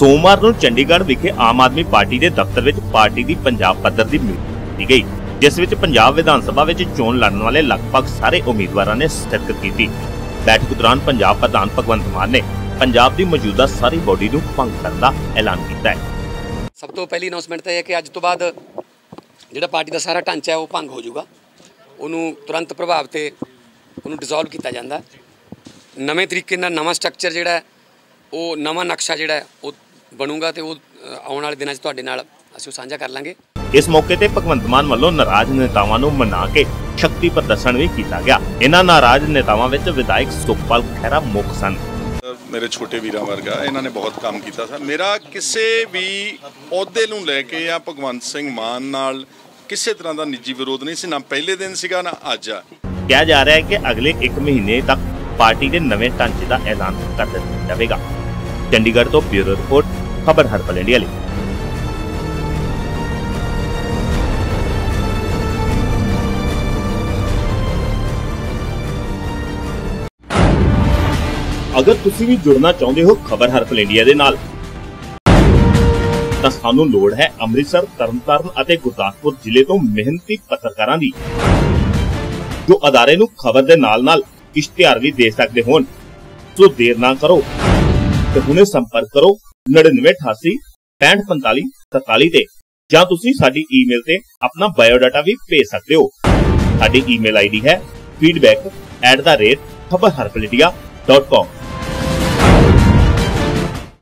ਸੋਮਵਾਰ ਨੂੰ ਚੰਡੀਗੜ੍ਹ ਵਿਖੇ ਆਮ ਆਦਮੀ ਪਾਰਟੀ ਦੇ ਦਫ਼ਤਰ ਵਿੱਚ ਪਾਰਟੀ ਦੀ ਪੰਜਾਬ ਪੱਧਰ ਦੀ ਮੀਟਿੰਗ ਕੀਤੀ ਗਈ, ਜਿਸ ਵਿੱਚ ਪੰਜਾਬ ਵਿਧਾਨ ਸਭਾ ਵਿੱਚ ਚੋਣ ਲੜਨ ਵਾਲੇ ਲਗਭਗ ਸਾਰੇ ਉਮੀਦਵਾਰਾਂ ਨੇ ਸ਼ਿਰਕਤ ਕੀਤੀ। ਬੈਠਕ ਦੌਰਾਨ ਪੰਜਾਬ ਪ੍ਰਧਾਨ ਭਗਵੰਤ ਮਾਨ ਨੇ ਪੰਜਾਬ ਦੀ ਮੌਜੂਦਾ ਸਾਰੀ ਬੋਡੀ ਨੂੰ ਭੰਗ ਕਰਨ ਦਾ ਐਲਾਨ ਕੀਤਾ ਹੈ। ਸਭ ਤੋਂ ਪਹਿਲੀ ਅਨਾਉਂਸਮੈਂਟ ਤਾਂ ਇਹ ਹੈ ਕਿ ਅੱਜ ਤੋਂ ਬਾਅਦ ਜਿਹੜਾ ਪਾਰਟੀ ਦਾ ਸਾਰਾ ਢਾਂਚਾ ਹੈ, ਉਹ ਭੰਗ ਹੋ ਜਾਊਗਾ। ਉਹਨੂੰ ਤੁਰੰਤ ਪ੍ਰਭਾਵ ਤੇ ਉਹਨੂੰ ਡਿਸੋਲਵ ਕੀਤਾ ਜਾਂਦਾ ਨਵੇਂ ਤਰੀਕੇ ਨਾਲ ਨਵਾਂ ਸਟਰਕਚਰ ਜਿਹੜਾ ਉਹ ਨਵਾਂ ਨਕਸ਼ਾ ਜਿਹੜਾ ਉਹ ਬਣੂਗਾ ਤੇ ਉਹ ਆਉਣ ਵਾਲੇ ਦਿਨਾਂ 'ਚ ਤੁਹਾਡੇ ਨਾਲ ਅਸੀਂ ਉਹ ਸਾਂਝਾ ਕਰ ਲਾਂਗੇ। ਇਸ ਮੌਕੇ ਤੇ ਭਗਵੰਤ ਮਾਨ ਵੱਲੋਂ ਨਾਰਾਜ਼ ਨੇਤਾਵਾਂ ਨੂੰ ਮਨਾ ਕੇ ਸ਼ਕਤੀ ਪ੍ਰਦਰਸ਼ਨ ਵੀ ਕੀਤਾ ਗਿਆ। ਇਹਨਾਂ ਨਾਰਾਜ਼ ਨੇਤਾਵਾਂ ਵਿੱਚ ਵਿਧਾਇਕ ਸੁਖਪਾਲ ਖਹਿਰਾ ਮੁੱਖ ਸਨ। ਮੇਰੇ ਛੋਟੇ ਵੀਰਾਂ ਵਰਗਾ ਇਹਨਾਂ ਨੇ ਬਹੁਤ ਕੰਮ ਕੀਤਾ ਸੀ। ਮੇਰਾ ਕਿਸੇ ਵੀ ਅਹੁਦੇ ਨੂੰ ਲੈ ਕੇ ਜਾਂ ਭਗਵੰਤ ਸਿੰਘ ਮਾਨ ਨਾਲ ਕਿਸੇ ਤਰ੍ਹਾਂ ਦਾ ਨਿੱਜੀ ਵਿਰੋਧ ਨਹੀਂ ਸੀ ਨਾ ਪਹਿਲੇ ਦਿਨ ਸੀਗਾ ਨਾ ਅੱਜ ਆ। ਕਿਹਾ ਜਾ ਰਿਹਾ ਹੈ ਕਿ ਅਗਲੇ 1 ਮਹੀਨੇ ਤੱਕ ਪਾਰਟੀ ਦੇ ਨਵੇਂ ਢਾਂਚੇ ਦਾ ਐਲਾਨ ਕਰ ਦਿੱਤਾ ਜਾਵੇਗਾ। ਚੰਡੀਗੜ੍ਹ ਤੋਂ ਬਿਊਰੋ ਰਿਪੋਰਟ ਖਬਰ ਹਰਪਲ ਇੰਡੀਆ ਲਈ ਅਗਰ ਤੁਸੀਂ ਵੀ ਜੁੜਨਾ ਚਾਹੁੰਦੇ ਹੋ ਖਬਰ ਹਰਪਲ ਇੰਡੀਆ ਦੇ ਨਾਲ ਤਾਂ ਸਾਨੂੰ ਲੋੜ ਹੈ ਅੰਮ੍ਰਿਤਸਰ ਤਰਨਤਾਰਨ ਅਤੇ ਗੁਰਦਾਸਪੁਰ ਜ਼ਿਲ੍ਹੇ ਤੋਂ ਮਿਹਨਤੀ ਪੱਤਰਕਾਰਾਂ ਦੀ ਜੋ ਅਦਾਰੇ ਨੂੰ ਖਬਰ ਦੇ ਨਾਲ-ਨਾਲ ਇਸ਼ਤਿਹਾਰ ਵੀ ਦੇ ਸਕਦੇ ਹੋਣ ਸੋ ਦੇਰ ਨਾ ਕਰੋ ਤੇ ਹੁਣੇ ਸੰਪਰਕ ਕਰੋ 9988 6545 47 ਤੇ ਜਾਂ ਤੁਸੀਂ ਸਾਡੀ ਈਮੇਲ ਤੇ ਆਪਣਾ ਬਾਇਓਡਾਟਾ ਵੀ ਭੇਜ ਸਕਦੇ ਹੋ ਸਾਡੀ ਈਮੇਲ ਆਈਡੀ ਹੈ feedback@khabarharpaladia.com